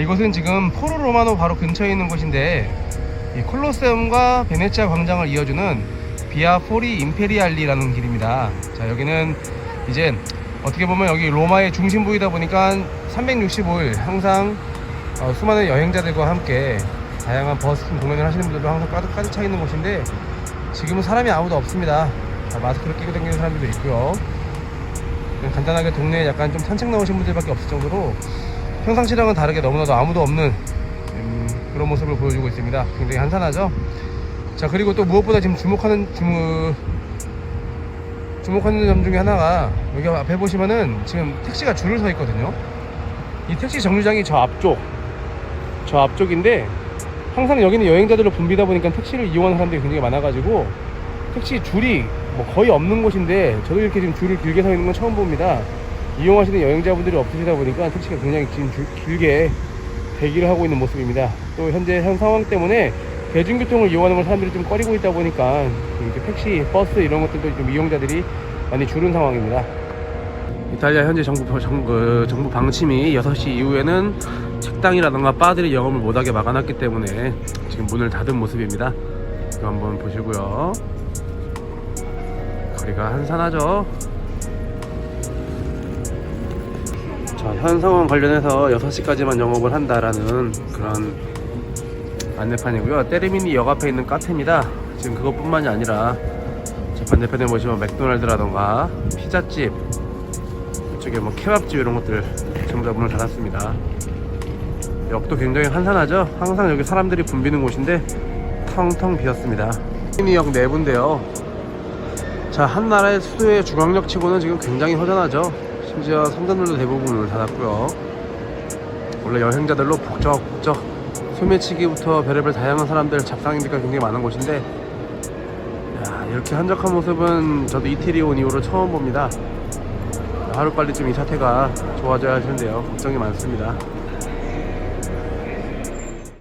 이곳은 지금 포로 로마노 바로 근처에 있는 곳인데 이 콜로세움과 베네치아 광장을 이어주는 비아 포리 임페리알리라는 길입니다. 자 여기는 이제 어떻게 보면 여기 로마의 중심부이다 보니까 365일 항상 어, 수많은 여행자들과 함께 다양한 버스킹 공연을 하시는 분들도 항상 가득, 가득 차 있는 곳인데 지금은 사람이 아무도 없습니다. 자, 마스크를 끼고 다니는 사람들도 있고요. 간단하게 동네에 약간 좀 산책 나오신 분들밖에 없을 정도로 평상시랑은 다르게 너무나도 아무도 없는 음, 그런 모습을 보여주고 있습니다. 굉장히 한산하죠. 자 그리고 또 무엇보다 지금 주목하는 주무, 주목하는 점 중에 하나가 여기 앞에 보시면은 지금 택시가 줄을 서 있거든요. 이 택시 정류장이 저 앞쪽, 저 앞쪽인데 항상 여기는 여행자들로 붐비다 보니까 택시를 이용하는 사람들이 굉장히 많아가지고 택시 줄이 뭐 거의 없는 곳인데 저도 이렇게 지금 줄을 길게 서 있는 건 처음 봅니다. 이용하시는 여행자분들이 없으시다 보니까 택시가 굉장히 지금 줄- 길게 대기를 하고 있는 모습입니다. 또 현재 현 상황 때문에 대중교통을 이용하는 걸 사람들이 좀 꺼리고 있다 보니까 이렇게 택시, 버스 이런 것들도 좀 이용자들이 많이 줄은 상황입니다. 이탈리아 현재 정부, 정, 그 정부 방침이 6시 이후에는 식당이라던가 바들이 영업을 못하게 막아놨기 때문에 지금 문을 닫은 모습입니다. 한번 보시고요. 거리가 한산하죠. 자, 현 상황 관련해서 6시까지만 영업을 한다라는 그런 안내판이고요. 때르미니 역 앞에 있는 카페입니다. 지금 그것뿐만이 아니라 저 반대편에 보시면 맥도날드라던가 피자집 이쪽에 뭐 케밥집 이런 것들 전부 다 문을 닫았습니다. 역도 굉장히 한산하죠. 항상 여기 사람들이 붐비는 곳인데 텅텅 비었습니다. 때르미니역 내부인데요. 자, 한 나라의 수도의 중앙역 치고는 지금 굉장히 허전하죠. 심지어 성당들도 대부분 문을 닫았고요. 원래 여행자들로 북적북적 소매치기부터 별의별 다양한 사람들 잡상인들과 굉장히 많은 곳인데 야, 이렇게 한적한 모습은 저도 이태리 온 이후로 처음 봅니다. 하루빨리 좀이 사태가 좋아져야 할 텐데요. 걱정이 많습니다.